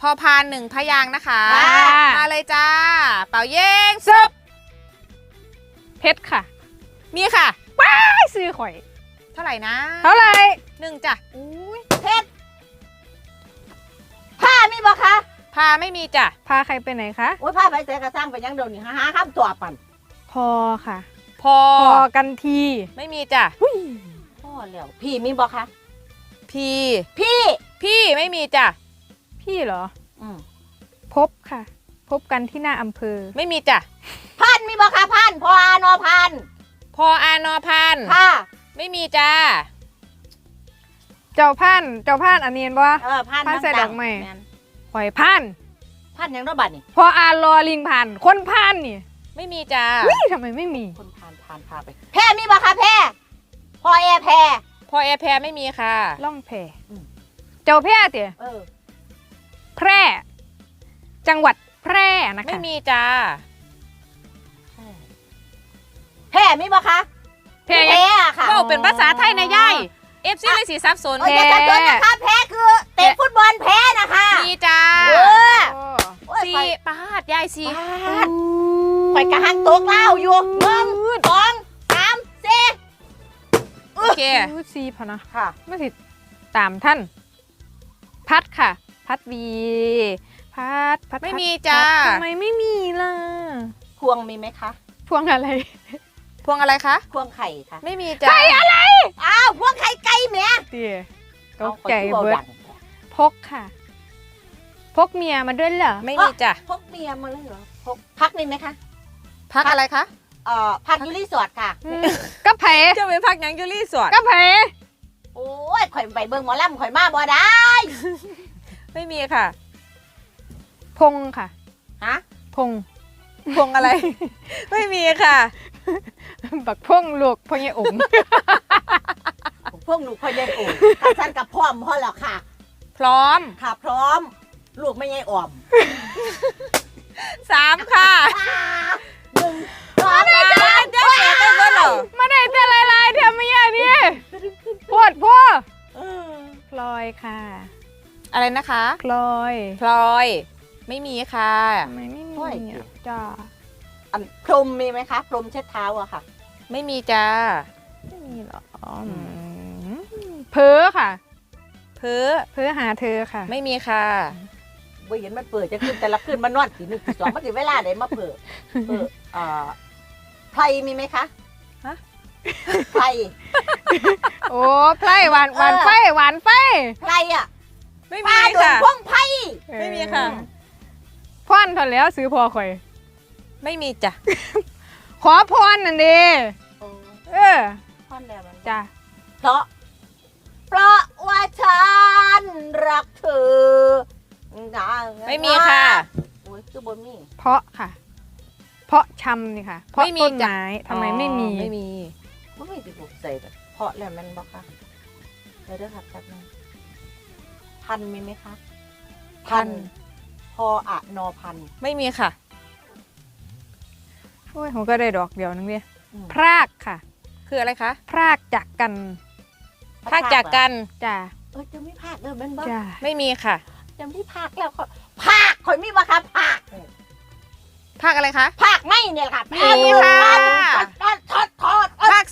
พอพานหนึ่งพยางค์นะคะ ค่ะ มาเลยจ้า เป่าเย้งซึบเพชรค่ะมีค่ะ ไม่ซื้อข่อย เท่าไหร่นะเท่าไหร่หนึ่งจ้ะอุ้ยเพชรผ้ามีบ่คะพาไม่มีจ้ะพาใครไปไหนคะโอ้ยผ้าไปเสกระสร้างไปยังโดนนี่หาหาข้ามตัวปันพอค่ะ พอพอกันทีไม่มีจ้ะอุ้ยพ่อแล้ว พี่มีบ่คะพีพี่ พี่ไม่มีจ้ะ พี่เหรอ อืมพบค่ะ พบกันที่หน้าอำเภอ ไม่มีจ้ะพันมีบ่คะพันพออานอพันพออานอพันค่ะ ไม่มีจ้าเจ้าพันเจ้าพันอันนี้เห็นบ่ เออพันพันใส่ำดอกไม้ แนข่อยพันพันยังรบัดนี่พออานรอลิงพันคนพันนี่ไม่มีจ้าอุ้ยทำไมไม่มี คนพานพานพาไป แพร่มีบ่คะแพร่พอแอร์แพร่ พอแอร์แพรไม่มีค่ะ ล่องแพอืม เจ้าแพร่เตี๋ยเออ แพร่ จังหวัดแพร่นะคะไม่มีจ้าแพร่มีบ่คะแพร่แพร่อะค่ะก็เป็นภาษาไทยนะยายเอฟซีเลยสีซับสนเอออย่าสับสนนะคะแพ้คือเตะฟุตบอลแพ้นะคะมีจ้าเออโอ้โอ้ยสีข่อยปาดยายสีปาดข่อยกระหังตกเล่าอยู่หนึ่งสองสามสี่โอเคอู้ซีพอนะค่ะไม่ผิดตามท่าน พัดค่ะ พัดวีพัดพัดไม่พัดมีจ้าพัดทำไมไม่มีล่ะพวงมีไหมคะพวงอะไร พวงอะไรคะพวงไข่ค่ะ ไม่มีจ้าอ้าวพวงไข่ไก่แหม่เตี๋ยตเอากใจข่อยเบิดดังพกค่ะ พกเมียมาด้วยเหรอไม่มีจ้ะพกเมียมาเลยเหรอพกพักนี่ไหมคะพักอะไรคะเอ่อพักยูรีสอร์ทค่ะอืมก็แผลจะไปพักยังยูรี่สวดก็แผลโอ้ยข่อยไปเบิ่งหมอลำข่อยมาบ่ได้ ไม่มีค่ะ พงค่ะ ฮะ พง พวงอะไร ไม่มีค่ะ บักพงลูกพ่อใหญ่องค์พวกหนูข่อยได้โอ้ขันสั้นกับพร้อมพ่อแล้วค่ะ พร้อมค่ะพร้อม ลูกไม่ใช่อ่อมสามค่ะหนึ่งสองมาได้เจ๊เจ๊กันเบิดเหรอมาได้แต่ลายๆเทียมไม่ยานี่ปวดพ่อเออ พลอยค่ะ อะไรนะคะพลอยพลอย ไม่มีค่ะทำไมไม่มีอะจ้าอันพรมมีไหมคะ พรมเช็ดเท้าอะค่ะ ไม่มีจ้าไม่มีหรออืมเพ้อค่ะ เพื่อเพ้อหาเธอค่ะ ไม่มีค่ะบ่เห็นมันเปิดจะขึ้นแต่ละขึ้นมันนอนตีหนึ่งตีสองมันถึงเวลาไหนมาเปิดเออเอ่อไพรมีไหมคะฮะไพรโอ้ไพร่หวานหวานไฟหวานไฟไพรอะ ไม่ปลามีโดนค่ะ พ่วงไพรไม่มีค่ะพ่อนทอนแล้วซื้อพอข่อย ไม่มีจ้ะขอพรนั่นเดีโอ้เออท่อนแล้วมันจ้าเพราะ เพราะว่าฉันรักเธอไม่มีค่ะ โอ้ยคือบนนี่เพราะค่ะ เพราะชำนี่ค่ะ เพราะไม่มีต้นจ้ะ ไม้ทำไมไม่มี อ๋อไม่มีว่าไม่ติดบุกใส่แบบเพราะแล้วมันบอกค่ะเดี๋ยวเด้อครับแป๊บนึง พันมีไหมคะพัน พออะนอพันไม่มีค่ะ โอ้ยผมก็ได้ดอกเดียวนึงเดียอืมพรากค่ะ คืออะไรคะพรากจากกันภาคจากกันจ้าเออจะไม่พากเด้อแมันบอกจ้าไม่มีค่ะจะไม่พากแล้วก็พากข่อยมีบ่คะพากภาคอะไรคะพากไม่เนี่ยแหละค่ะมีค่ะทอดทอดทอดทอดภาค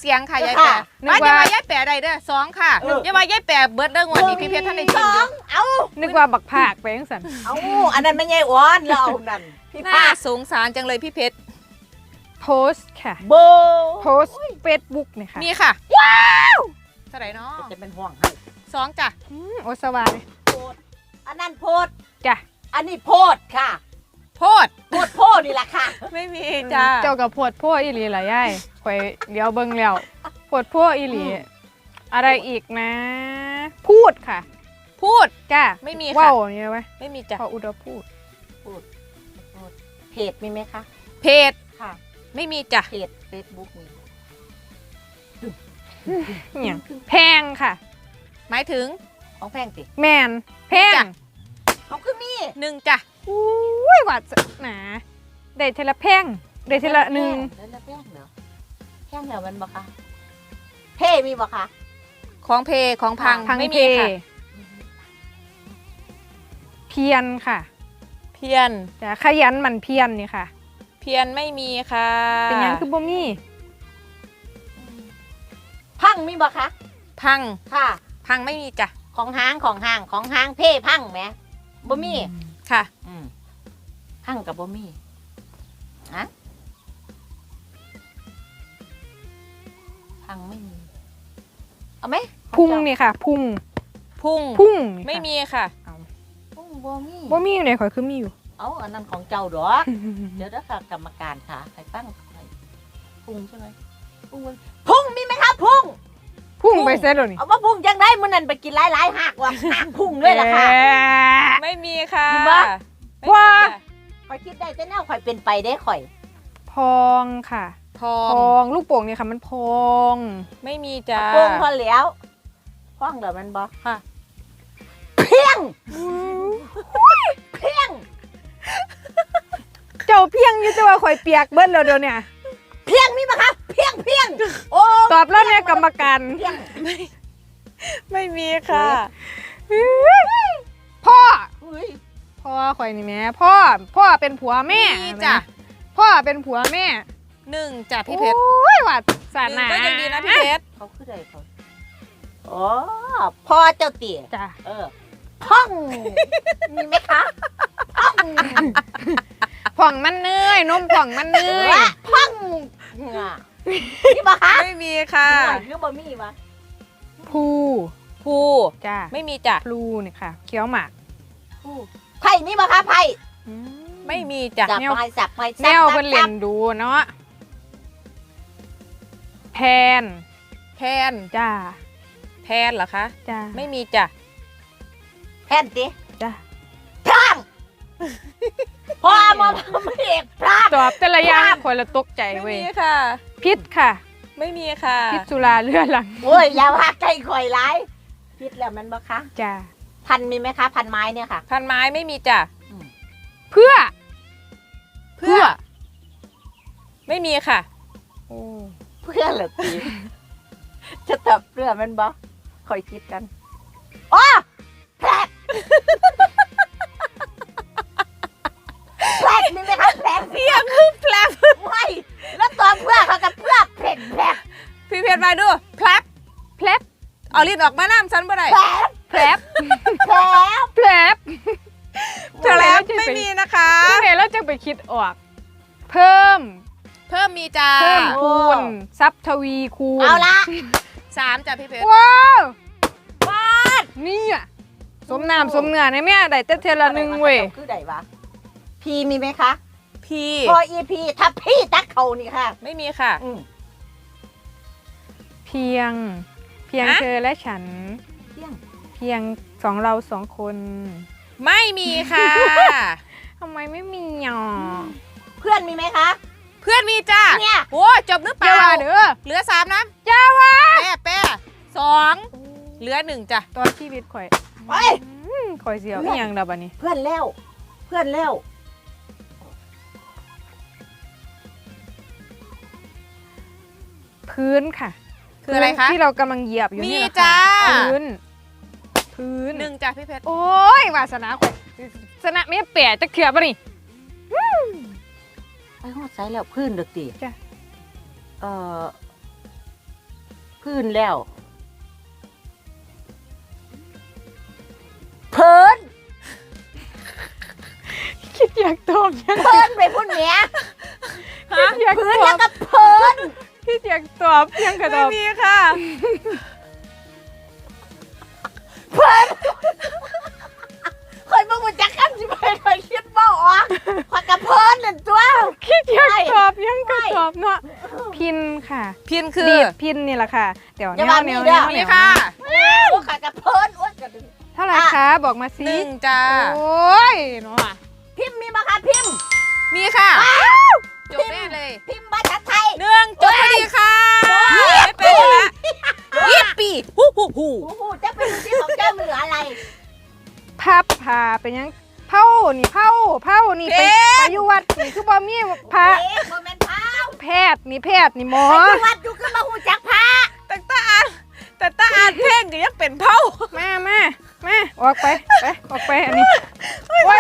เสียงค่ะยายค่ะแปะบ้านอย่าว่ายายแปะใดเด้อสองค่ะเอออย่าว่ายายแปะเบิร์ดเด้องวันนี้พี่เพชรท่านได้สยินออยู่งเอานึกว่าบักผากไปยังสันเอาอันนั้นไม่ใช่อ้วนเราเอานั่นพี่น่าพากสงสารจังเลยพี่เพชรโพสต์ค่ะโบโพสต์เฟซบุ๊กเนี่ยค่ะมีค่ะ ว้าวเท่าไหร่เนาะจะเป็นห่วงให้สองจ้ะอืมโอสวายโพดอันนั้นโพดจ้ะอันนี้โพดค่ะ โพดโพดโพดนี่แหละค่ะ ไม่มีจ้าเจ้ากับโพดพ่ออีหลีเหรอย่ายข่อยเดี๋ยวเบิ่งแล้วโพดพ่ออีหลีอืมอะไรอีกนะ พูดค่ะ พูดจ้าไม่มีค่ะว้าวนี่ไว้ไม่มีจ้ะพออุดรพูดโพดเพจมีไหมคะเพจค่ะ ไม่มีจ้ะเพจเฟซบุ๊กมีเนี่ยแพงค่ะ หมายถึงของแพงสิแมนแพงจ้ะเขาคือมี หนึ่งจ้ะอุ้ยหวาดหนาได้เทละแพงได้เทละหนึ่งเดือนละแพงเหรอแพงเหรอมันบอกคะเพ่มีบอกคะของเพของพังพังไม่เพมีค่ะเพียนค่ะ เพียนจ้ะขยันหมันเพียนนี่ค่ะ เพียนไม่มีค่ะ เป็นหยังคือบ่มีพังมีบ่คะพังค่ะ พังไม่มีจ้ะของห้างของห้างของห้างเพ่พังไหม บ่มีค่ะ อืมพังกับบ่มีอะพังไม่มี เอาไหมพุงนี่ค่ะ พุงพุ่งพุ่งนี่ค่ะไม่มีค่ะ พุงบ่มี บ่มีอยู่ไหนข่อยคือมีอยู่ เอาอันนั้นของเจ้าดอก เดี๋ยวนะค่ะกรรมการค่ะใครตั้งใครพุงใช่ไหมพุงบ่พุงมีไหมครับพุง พุ่งไปเสร็จแล้วนี่เอาว่าพุงยังได้มื้อนั้นไปกินหลายๆหักว่ะหักพุงด้วยล่ะค่ะแหมไม่มีค่ะมีปะไม่มีว่าจ้ะข่อยคิดได้แต่แนวข่อยเป็นไปได้ข่อย พองค่ะทอพงอง ลูกโป่งเนี่ยค่ะมันพอง ไม่มีจ้ะพุงพอแล้วพ้องเดี๋ยวมันบ่ค่ะ เพียงเพียง เจ้าเพียงอยู่แต่ว่าข่อยเปียกเบิดแล้วเดี๋ยวเนี่ย เพียงมีไหมครับเพียงเพียงโอ้ตอบแล้วเนี่ยกรรมการเพียงไม่มีค่ะพ่อเฮ้ยพ่อข่อยนี่แม่พ่อพ่อเป็นผัวแม่มีจ้ะ พ่อเป็นผัวแม่หนึ่งจ้ะพี่เพชรโอ้ยหวัดสาหดนึ่หงนาก็ยังดีนะพี่เพชรเขาคือใดเขาอ๋อพ่อเจ้าเตี๋ยจ้ะเออพ่องมีไหมคะพ่องผ่องมันเนยนมผ่องมันเนยและ พ่องอะนี่บ่คะไม่มีค่ะหน่อยคือบ่มีวะภูภูจ้ะไม่มีจ้ะพลูนี่ค่ะ เคี้ยวหมากไผ่นี่บ่คะไผ่อืมไม่มีจ้ะจับแนวไม้สับไม้แนวเพิ่นเล่นดูเนาะแพนแพนจ้าแพนเหรอคะจ้าไม่มีจ้ะแผ่นติจ้าพร่าง พ่อมาไม่เอกพร่างตอบแต่ละอย่างครับคนละตกใจไม่เว้ยมีค่ะ พิษค่ะ ไม่มีค่ะพิษสุราเรื้อรังโอ้ยอย่าว่าใจข่อยร้ายพิษแล้วมันบ่คะจ้าพันมีไหมคะ พันไม้เนี่ยค่ะ พันไม้ไม่มีจ้ะเพื่อ เพื่อ ไม่มีค่ะโอ้เพื่อเหรอตีจะตอบเพื่อมันบ่คอยคิดกันอ๋อแผล เพียงคือแผลบไม่แล้วตอบเพื่อเขากับเพื่อแผลกแผลกพี่เพชรมาดูแผลบแผลบเอาลิ้นออกมาน้ำฉันบ่ได้แผลกแผลบแผลกแผลบแผลบไม่มีนะคะที่ไหนเราจะไปคิดออก เพิ่ม เพิ่มมีจ้าเพิ่มคูณซับทวีคูณเอาละสามจ้ะพี่เพชรว้าววาดนี่อะสมน้ำสมเนื้อในแม่ได้แต่เทอละหนึ่งเว้ยคือใดวะพีมีไหมคะ พี่พออีพีถ้าพี่ตักเขานี่ค่ะ ไม่มีค่ะ อืมเพียง เพียงฮะ เธอและฉันเพียงเพียงสองเราสองคนไม่มีค่ะ ทำไมไม่มีอะเพื่อนมีไหมคะ เพื่อนมีจ้าเนี่ย โอ้ยจบหรือเปเจ้าล่าว่าเด้อเหลือสามนะเจ้าว่าแป้แป้สองเหลือหนึ่งจ้ะตอนชีวิตข่อยไปอืมข่อยเสียวอีหยังดับอันนี้ เพื่อนแล้ว เพื่อนแล้ว พื้นค่ะคืออะไรคะ ที่เรากำลังเหยียบอยู่มีนี่แหละจ้าค่ะพื้น พื้นหนึ่งจ้ะพี่เพชรโอ้ยวาสนาข่อยสนะไม่แปะจะเขือบปะนี่ ไปหอดไซแล้วพื้นเด็กตีจ้ะ เอ่อพื้นแล้วเพิ่นคิดอยากตอบยังเพิ่นไปพุ่นเนี้ยคิดอยากพื้นตแล้อวบก็เพิ่น คิดอยากตอบยังกระตไม่อบมีค่ะเพิ่นคอยมาบุจักคำสิไปคอยคิดบ่ออกคอยกับเพิ่นนั่นตัวคิดอยากไม่ตอบยังกระตอบเนาะพินค่ะพินคือดีดพินนี่แหละค่ะ เดี๋ยวอย่าแนมาวแนมีวเด้แนอวมีค่ะโอ้คอยกับเพิ่นโอ้ยกระดึงเท่าไหร่คะบอกมาสิหนึ่งจ้าโอ้ยเนาะพิมพ์มีมาคะพิมพ์มีค่ะจบแน่เลย พิมพ์ภาษาไทย หนึ่งจบพอดีค่ะไม่เป็นแล้วยี่ปีฮู้ฮู้ฮู้โอ้โหเจ้าเป็นที่ของเจ้าเหลืออะไรพับผ่าเป็นยังเผานี่เผาเผานี่ไปไปอยู่วัดนี่คือบ่มีพระเอ๊ะโมเมนต์พาวแพทย์นี่แพทย์นี่หมอไปอยู่วัดอยู่ขึ้นมาหูจักพระแต่ตาอ่านแต่ตาอ่านเพลงก็ยังเป็นเผามามามาออกไปไปออกไปอันนี้บบา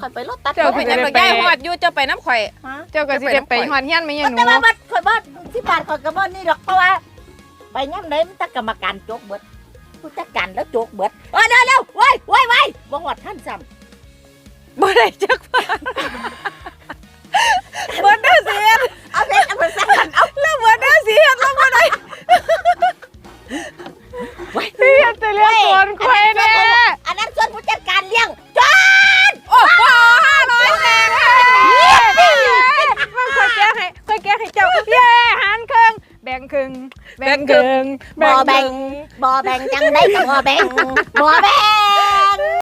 ข่อยไปรถตัดเจ้าเจ้าเป็นยังไงย่ายหอดอยู่เจ้าไปน้ำข่อยฮะเจ้าก็สิได้ไปฮอดเฮียนไหมยังหนูแต่ว่าบัดข่อยบ่สิบบาทข่อยก็บ่นี่ดอกเพราะว่า ไปย่ำไหนมันแตกรรมการโจกเบิดผู้จัดการแล้วโจกเบิดเออเร็วเร็วไว้ไว้ไว้บ่หอดท่านซ้ำบ่ได้จักบาทบ่ได้เสียเอาเล่นเอาไปซะกันเอาแล้วบ่ได้เสียแล้วบ่ได้ แบ่งจังได้ก็บ่แบ่งบ่แบ่ง